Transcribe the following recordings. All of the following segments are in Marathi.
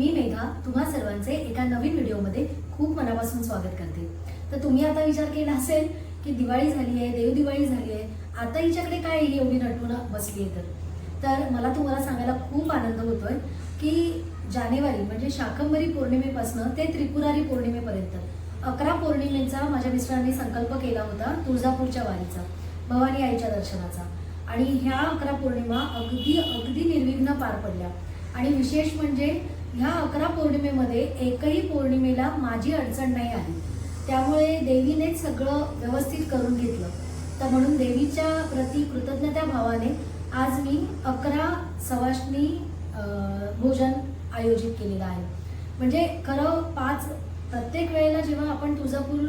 मी मेघा तुम्हा सर्वांचे एका नवीन व्हिडिओमध्ये खूप मनापासून स्वागत करते. तर तुम्ही आता विचार केला असेल की दिवाळी झाली आहे देव दिवाळी झाली आहे आता हिच्याकडे काय एवढी नटून बसली आहे तर? तर मला तुम्हाला सांगायला खूप आनंद होतोय की जानेवारी म्हणजे शाकंभरी पौर्णिमेपासून ते त्रिपुरारी पौर्णिमेपर्यंत अकरा पौर्णिमेचा माझ्या मिस्टरांनी संकल्प केला होता तुळजापूरच्या वारीचा भवानी आईच्या दर्शनाचा. आणि ह्या अकरा पौर्णिमा अगदी अगदी निर्विघ्न पार पडल्या. आणि विशेष म्हणजे ह्या अकरा पौर्णिमेमध्ये एकही पौर्णिमेला माझी अडचण नाही आली. त्यामुळे देवीनेच सगळं व्यवस्थित करून घेतलं. तर म्हणून देवीच्या प्रती कृतज्ञता भावाने आज मी अकरा सवाष्णी भोजन आयोजित केलेलं आहे. म्हणजे खरं पाच प्रत्येक वेळेला जेव्हा आपण तुळजापूर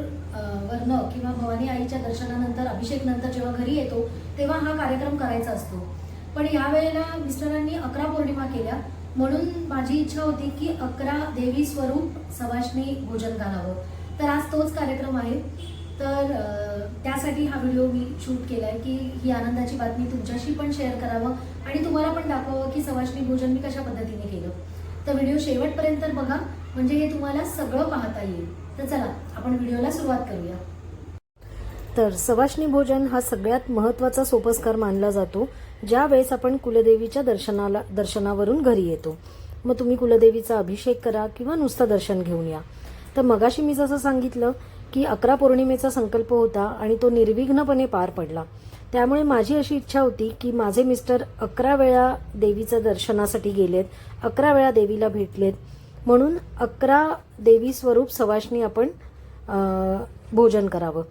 वरनं किंवा भवानी आईच्या दर्शनानंतर अभिषेक नंतर जेव्हा घरी येतो तेव्हा हा कार्यक्रम करायचा असतो. पण यावेळेला मिस्टरांनी अकरा पौर्णिमा केल्या. म्हणून माझी इच्छा होती की अकरा देवी स्वरूप सवाष्णी भोजन घालावं तर आज तोच कार्यक्रम आहे. तर त्यासाठी हा व्हिडिओ मी शूट केलाय की ही आनंदाची बातमी तुमच्याशी पण शेअर करावं आणि तुम्हाला पण दाखवावं की सवाष्णी भोजन मी कशा पद्धतीने केलं. तर व्हिडिओ शेवटपर्यंत बघा. म्हणजे हे तुम्हाला सगळं पाहता येईल. तर चला आपण व्हिडिओला सुरुवात करूया. तर सवाष्णी भोजन हा सगळ्यात महत्त्वाचा सोपस्कार मानला जातो. ज्या वेळेस आपण कुलदेवीच्या दर्शनाला दर्शनावरून घरी येतो. मग तुम्ही कुलदेवीचा अभिषेक करा किंवा नुसतं दर्शन घेऊन या. तर मगाशी मी जसं सांगितलं की अकरा पौर्णिमेचा संकल्प होता आणि तो निर्विघ्नपणे पार पडला. त्यामुळे माझी अशी इच्छा होती की माझे मिस्टर अकरा वेळा देवीचं दर्शनासाठी गेलेत अकरा वेळा देवीला भेटलेत. म्हणून अकरा देवी स्वरूप सवाशनी आपण भोजन करावं.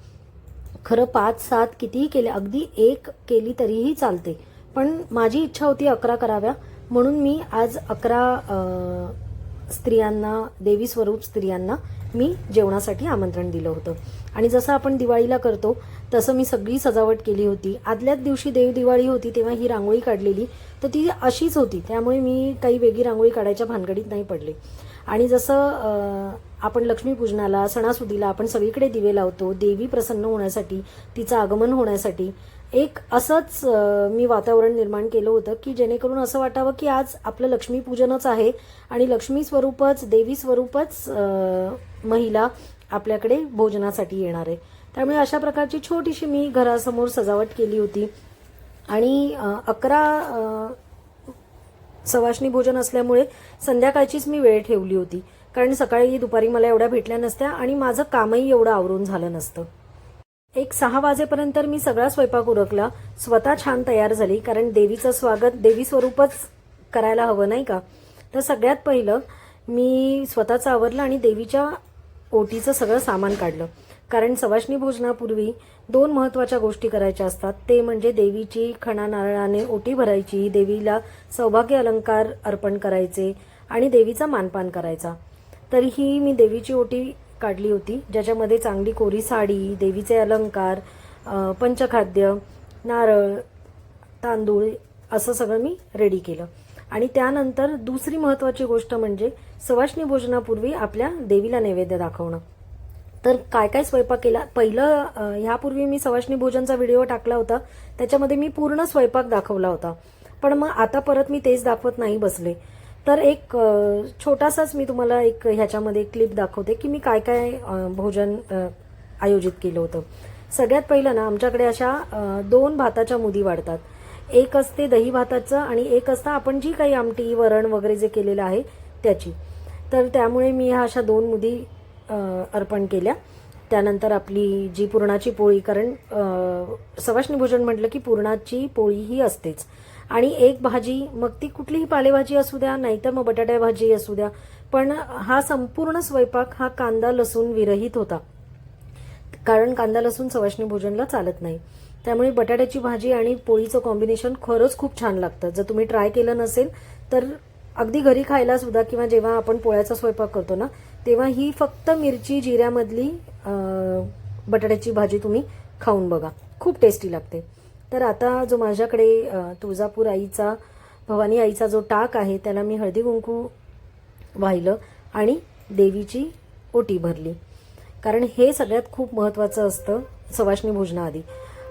खरं पाच सात कितीही केले अगदी एक केली तरीही चालते. पण माझी इच्छा होती अकरा कराव्या. म्हणून मी आज अकरा स्त्रियांना देवी स्वरूप स्त्रियांना मी जेवणासाठी आमंत्रण दिलं होतं. आणि जसं आपण दिवाळीला करतो तसं मी सगळी सजावट केली होती. आदल्याच दिवशी देव दिवाळी होती तेव्हा ही रांगोळी काढलेली. तर ती अशीच होती त्यामुळे मी काही वेगळी रांगोळी काढायच्या भानगडीत नाही पडले. आणि जसं आपण लक्ष्मीपूजनाला सणासुदीला आपण सगळीकडे दिवे लावतो देवी प्रसन्न होण्यासाठी तिचं आगमन होण्यासाठी एक असंच मी वातावरण निर्माण केलं होतं की जेणेकरून असं वाटावं की आज आपलं लक्ष्मीपूजनच आहे आणि लक्ष्मी स्वरूपच देवी स्वरूपच महिला आपल्याकडे भोजनासाठी येणार आहे. त्यामुळे अशा प्रकारची छोटीशी मी घरासमोर सजावट केली होती. आणि अकरा अ, भोजन असल्यामुळे संध्याकाळचीच मी वेळ ठेवली होती. कारण सकाळी दुपारी मला एवढ्या भेटल्या नसत्या आणि माझं कामही एवढं आवरून झालं नसतं. एक सहा वाजेपर्यंत मी सगळा स्वयंपाक उरकला. स्वतः छान तयार झाली कारण देवीचं स्वागत देवी स्वरूपच करायला हवं नाही का? तर सगळ्यात पहिलं मी स्वतःचं आवरलं आणि देवीच्या ओटीचं सगळं सामान काढलं. कारण सवाष्णी भोजनापूर्वी दोन महत्त्वाच्या गोष्टी करायच्या असतात. ते म्हणजे देवीची खणा नारळाने ओटी भरायची देवीला सौभाग्य अलंकार अर्पण करायचे आणि देवीचा मानपान करायचा. तर ही मी देवीची ओटी काढली होती ज्याच्यामध्ये चांगली कोरी साडी देवीचे अलंकार पंचखाद्य नारळ तांदूळ असं सगळं मी रेडी केलं. आणि त्यानंतर दुसरी महत्वाची गोष्ट म्हणजे सवाष्णी भोजनापूर्वी आपल्या देवीला नैवेद्य दाखवणं. तर काय काय स्वयंपाक केला? पहिलं ह्यापूर्वी मी सवाष्णी भोजनचा व्हिडिओ टाकला होता. त्याच्यामध्ये मी पूर्ण स्वयंपाक दाखवला होता. पण मग आता परत मी तेच दाखवत नाही बसले. तर एक छोटासाच मी तुम्हाला एक ह्याच्यामध्ये क्लिप दाखवते की मी काय काय भोजन आयोजित केलं होतं. सगळ्यात पहिलं ना आमच्याकडे अशा दोन भाताच्या मुदी वाढतात. एक असते दही भाताचं आणि एक असतं आपण जी काही आमटी वरण वगैरे जे केलेलं आहे त्याची. तर त्यामुळे मी ह्या अशा दोन मुदी अर्पण केल्या. त्यानंतर आपली जी पुरणाची पोळी कारण सवाष्णी भोजन म्हटलं की पुरणाची पोळी ही असतेच. आणि एक भाजी मग ती कुठलीही पालेभाजी असू द्या नाहीतर मग बटाट्या भाजी असू द्या. पण हा संपूर्ण स्वयंपाक हा कांदा लसूण विरहित होता. कारण कांदा लसूण सवाष्णी भोजनला चालत नाही. त्यामुळे बटाट्याची भाजी आणि पोळीचं कॉम्बिनेशन खरंच खूप छान लागतं. जर तुम्ही ट्राय केलं नसेल तर अगदी घरी खायला सुद्धा किंवा जेव्हा आपण पोळ्याचा स्वयंपाक करतो ना तेव्हा ही फक्त मिरची जिऱ्यामधली बटाट्याची भाजी तुम्ही खाऊन बघा. खूप टेस्टी लागते. तर आता जो माझ्याकडे तुळजापूर आईचा भवानी आईचा जो टाक आहे त्याला मी हळदी कुंकू वाहिलं आणि देवीची ओटी भरली. कारण हे सगळ्यात खूप महत्त्वाचं असतं सवाष्णी भोजनाआधी.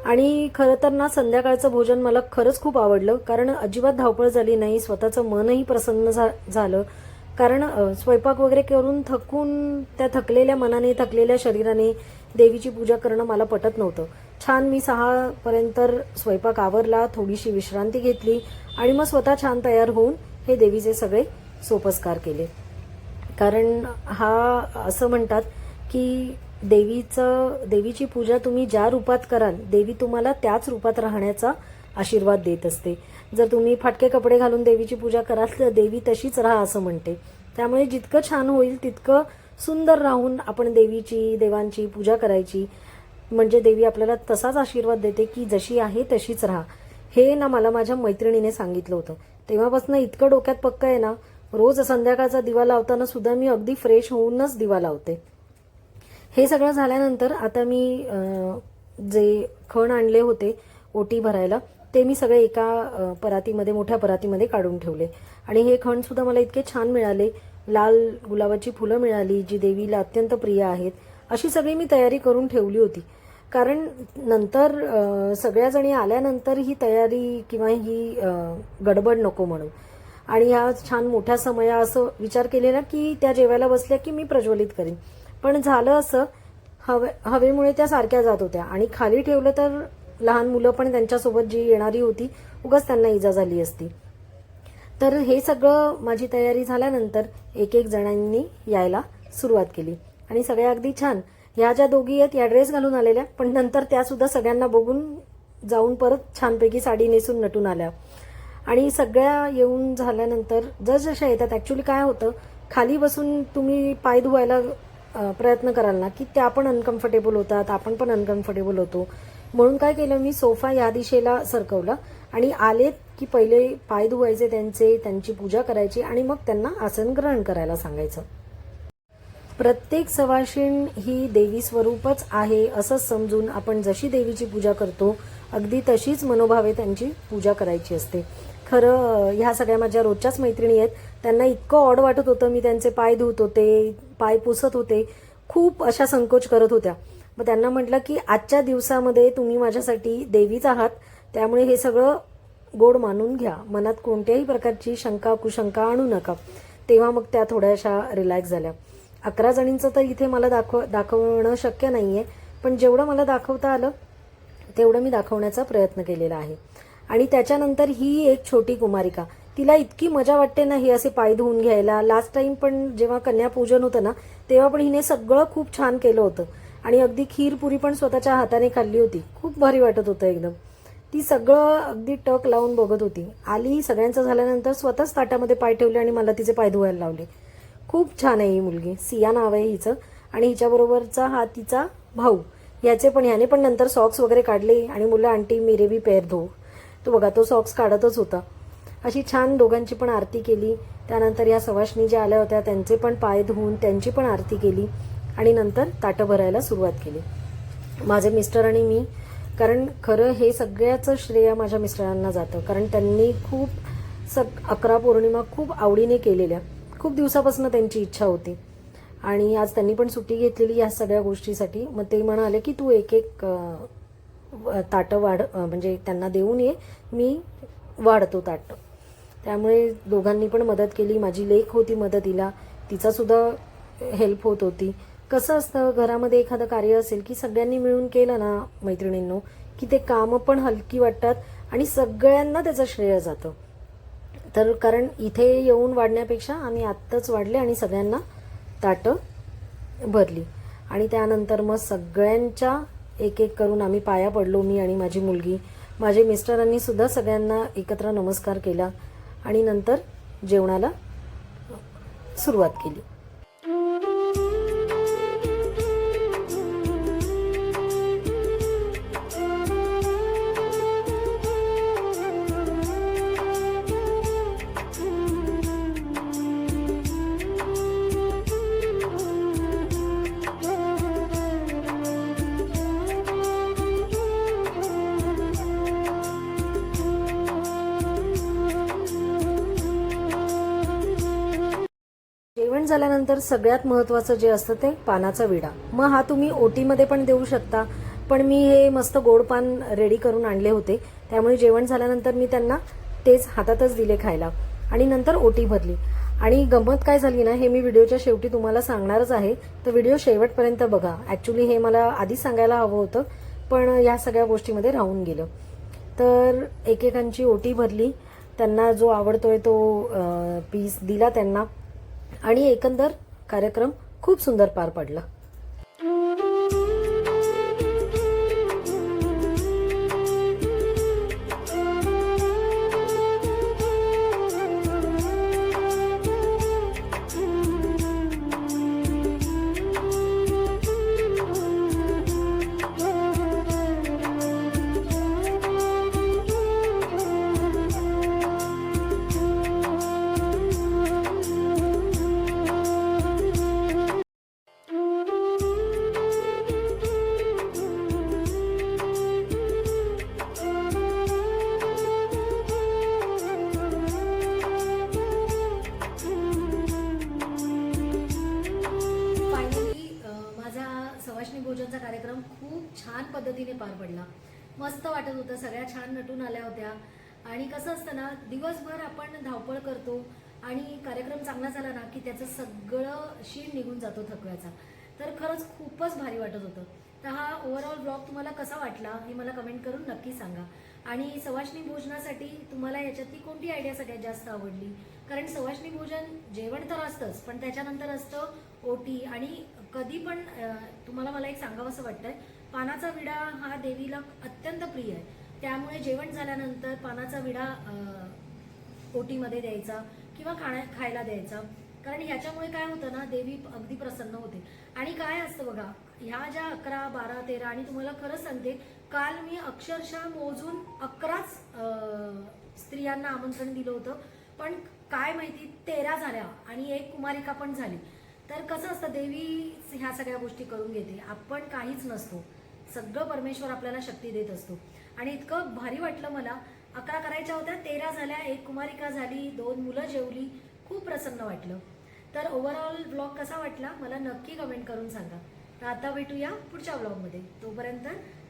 आणि खरं तर ना संध्याकाळचं भोजन मला खरंच खूप आवडलं. कारण अजिबात धावपळ झाली नाही स्वतःचं मनही प्रसन्न झा झालं. कारण स्वयंपाक वगैरे करून थकून त्या थकलेल्या मनाने थकलेल्या शरीराने देवीची पूजा करणं मला पटत नव्हतं. छान मी सहापर्यंत स्वयंपाक आवरला थोडीशी विश्रांती घेतली आणि मग स्वतः छान तयार होऊन हे देवीचे सगळे सोपस्कार केले. कारण हा असं म्हणतात की देवीचं देवीची पूजा तुम्ही ज्या रूपात कराल देवी तुम्हाला त्याच रूपात राहण्याचा आशीर्वाद देत असते. जर तुम्ही फाटके कपडे घालून देवीची पूजा कराल तर देवी तशीच राहा असं म्हणते. त्यामुळे जितकं छान होईल तितकं सुंदर राहून आपण देवीची देवांची पूजा करायची. म्हणजे देवी आपल्याला तसाच आशीर्वाद देते की जशी आहे तशीच राहा. हे ना मला माझ्या मैत्रिणीने सांगितलं होतं. तेव्हापासून इतकं डोक्यात पक्क आहे ना रोज संध्याकाळचा दिवा लावताना सुद्धा मी अगदी फ्रेश होऊनच दिवा लावते. हे सगळं झाल्यानंतर आता मी जे खण आणले होते ओटी भरायला ते मी सगळे एका परातीमध्ये मोठ्या परातीमध्ये काढून ठेवले. आणि हे खणसुद्धा मला इतके छान मिळाले. लाल गुलाबाची फुलं मिळाली जी देवीला अत्यंत प्रिय आहेत. अशी सगळी मी तयारी करून ठेवली होती. कारण नंतर सगळ्याजणी सगळ्या जणी आल्यानंतर ही तयारी किंवा ही गडबड नको म्हणून. आणि ह्या छान मोठ्या समया असं विचार केलेला की त्या जेवायला बसल्या की मी प्रज्वलित करीन. पण झालं असं हवे हवेमुळे त्या सारख्या जात होत्या. आणि खाली ठेवलं तर लहान मुलं पण त्यांच्यासोबत जी येणारी होती उगाच त्यांना इजा झाली असती. तर हे सगळं माझी तयारी झाल्यानंतर एक एक जणांनी यायला सुरुवात केली. आणि सगळ्या अगदी छान. ह्या ज्या दोघी आहेत या ड्रेस घालून आलेल्या पण नंतर त्या सुद्धा सगळ्यांना बघून जाऊन परत छानपैकी साडी नेसून नटून आल्या. आणि सगळ्या येऊन झाल्यानंतर जसजशा येतात ऍक्च्युली काय होतं खाली बसून तुम्ही पाय धुवायला प्रयत्न कराल ना की त्या पण अनकम्फर्टेबल होतात आपण पण अनकम्फर्टेबल होतो. म्हणून काय केलं मी सोफा या दिशेला सरकवला आणि आलेत की पहिले पाय धुवायचे त्यांचे त्यांची पूजा करायची आणि मग त्यांना आसन ग्रहण करायला सांगायचं. प्रत्येक सवाशिण ही देवी स्वरूपच आहे असं समजून आपण जशी देवीची पूजा करतो अगदी तशीच मनोभावे त्यांची पूजा करायची असते. खरं ह्या सगळ्या माझ्या रोजच्याच मैत्रिणी आहेत. त्यांना इतकं ऑड वाटत होतं मी त्यांचे पाय धुत होते पाय पुसत होते. खूप अशा संकोच करत होत्या. मग त्यांना म्हटलं की आजच्या दिवसामध्ये तुम्ही माझ्यासाठी देवीच आहात. त्यामुळे हे सगळं गोड मानून घ्या. मनात कोणत्याही प्रकारची शंका कुशंका आणू नका. तेव्हा मग त्या थोड्याशा रिलॅक्स झाल्या. अकरा जणींचं तर इथे मला दाखव दाखवणं शक्य नाही आहे पण जेवढं मला दाखवता आलं तेवढं मी दाखवण्याचा प्रयत्न केलेला आहे. आणि त्याच्यानंतर ही एक छोटी कुमारिका. तिला इतकी मजा वाटते ना हे असे पाय धुवून घ्यायला. लास्ट टाइम पण जेव्हा कन्यापूजन होतं ना तेव्हा पण हिने सगळं खूप छान केलं होतं. आणि अगदी खीरपुरी पण स्वतःच्या हाताने खाल्ली होती. खूप भारी वाटत होतं एकदम. ती सगळं अगदी टक लावून बघत होती. आली सगळ्यांचं झाल्यानंतर स्वतःच ताटामध्ये पाय ठेवले आणि मला तिचे पाय धुवायला लावले. खूप छान आहे ही मुलगी. सिया नाव आहे हिचं. आणि हिच्याबरोबरचा हा तिचा भाऊ. याचे पण ह्याने पण नंतर सॉक्स वगैरे काढले आणि मुलं आंटी मेरे बी पेर धो. तो बघा तो सॉक्स काढतच होता. अशी छान दोघांची पण आरती केली. त्यानंतर या सवाशणी ज्या आल्या होत्या त्यांचे पण पाय धुवून त्यांची पण आरती केली. आणि नंतर ताटं भरायला सुरुवात केली. माझे मिस्टर आणि मी कारण खरं हे सगळ्याचं श्रेय माझ्या मिस्टरांना जातं. कारण त्यांनी खूप सग अकरा पौर्णिमा खूप आवडीने केलेल्या. खूप दिवसापासून त्यांची इच्छा होती. आणि आज त्यांनी पण सुट्टी घेतलेली या सगळ्या गोष्टीसाठी. मग ते म्हणाले की तू एक एक ताटं वाढ म्हणजे त्यांना देऊन ये मी वाढतो ताटं. त्यामुळे दोघांनी पण मदत केली. माझी लेख होती मदतीला. तिचासुद्धा हेल्प होत होती. कसं असतं घरामध्ये एखादं कार्य असेल की सगळ्यांनी मिळून केलं ना मैत्रिणींनो की ते कामं पण हलकी वाटतात आणि सगळ्यांना त्याचं श्रेय जातं. तर कारण इथे येऊन वाढण्यापेक्षा आम्ही आत्ताच वाढले आणि सगळ्यांना ताटं भरली. आणि त्यानंतर मग सगळ्यांच्या एक एक करून आम्ही पाया पडलो मी आणि माझी मुलगी. माझे मिस्टरांनी सुद्धा सगळ्यांना एकत्र नमस्कार केला आणि नंतर जेवणाला सुरुवात केली. झाल्यानंतर सगळ्यात महत्वाचं जे असतं ते पानाचा विडा. मग हा तुम्ही ओटीमध्ये पण देऊ शकता. पण मी हे मस्त गोड पान रेडी करून आणले होते. त्यामुळे जेवण झाल्यानंतर मी त्यांना तेच हातातच दिले खायला. आणि नंतर ओटी भरली. आणि गंमत काय झाली ना हे मी व्हिडिओच्या शेवटी तुम्हाला सांगणारच आहे. तर व्हिडिओ शेवटपर्यंत बघा. ॲक्च्युली हे मला आधीच सांगायला हवं होतं. पण या सगळ्या गोष्टीमध्ये राहून गेलं. तर एकेकांची ओटी भरली. त्यांना जो आवडतोय तो पीस दिला त्यांना. आणि एकंदर कार्यक्रम खूप सुंदर पार पडला. पार पडला. मस्त वाटत होतं सगळ्या छान नटून आल्या होत्या. आणि कसं असतं ना दिवसभर आपण धावपळ करतो आणि कार्यक्रम चांगला झाला ना की त्याचं सगळं शीण निघून जातो थकव्याचा. तर खरंच खूपच भारी वाटत होतं. तर हा ओव्हरऑल ब्लॉग तुम्हाला कसा वाटला हे मला कमेंट करून नक्की सांगा. आणि सवाष्णी भोजनासाठी तुम्हाला याच्यातली कोणती आयडिया सगळ्यात जास्त आवडली? कारण सवाष्णी भोजन जेवण तर असतंच पण त्याच्यानंतर असतं ओटी. आणि कधी पण तुम्हाला मला एक सांगावं असं वाटतंय पानाचा विडा हा देवीला अत्यंत प्रिय आहे. त्यामुळे जेवण झाल्यानंतर पानाचा विडा पोटीमध्ये ओटीमध्ये द्यायचा किंवा खाण्या खायला द्यायचा. कारण ह्याच्यामुळे काय होतं ना देवी अगदी प्रसन्न होते. आणि काय असतं बघा ह्या ज्या अकरा बारा तेरा आणि तुम्हाला खरंच सांगते काल मी अक्षरशः मोजून अकराच स्त्रियांना आमंत्रण दिलं होतं. पण काय माहिती तेरा झाल्या आणि एक कुमारिका पण झाली. तर कसं असतं देवी ह्या सगळ्या गोष्टी करून घेते. आपण काहीच नसतो. सगळं परमेश्वर आपल्याला शक्ती देत असतो. आणि इतकं भारी वाटलं मला अकरा करायच्या होत्या तेरा झाल्या एक कुमारिका झाली दोन मुलं जेवली खूप प्रसन्न वाटलं. तर ओव्हरऑल ब्लॉग कसा वाटला मला नक्की कमेंट करून सांगा. तर आता भेटूया पुढच्या ब्लॉगमध्ये तोपर्यंत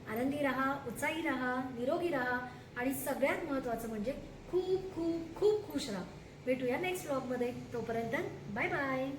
आनंदी राहा उत्साही राहा निरोगी राहा आणि सगळ्यात महत्त्वाचं म्हणजे खूप खूप खूप खुश राहा. भेटूया नेक्स्ट ब्लॉगमध्ये तोपर्यंत बाय बाय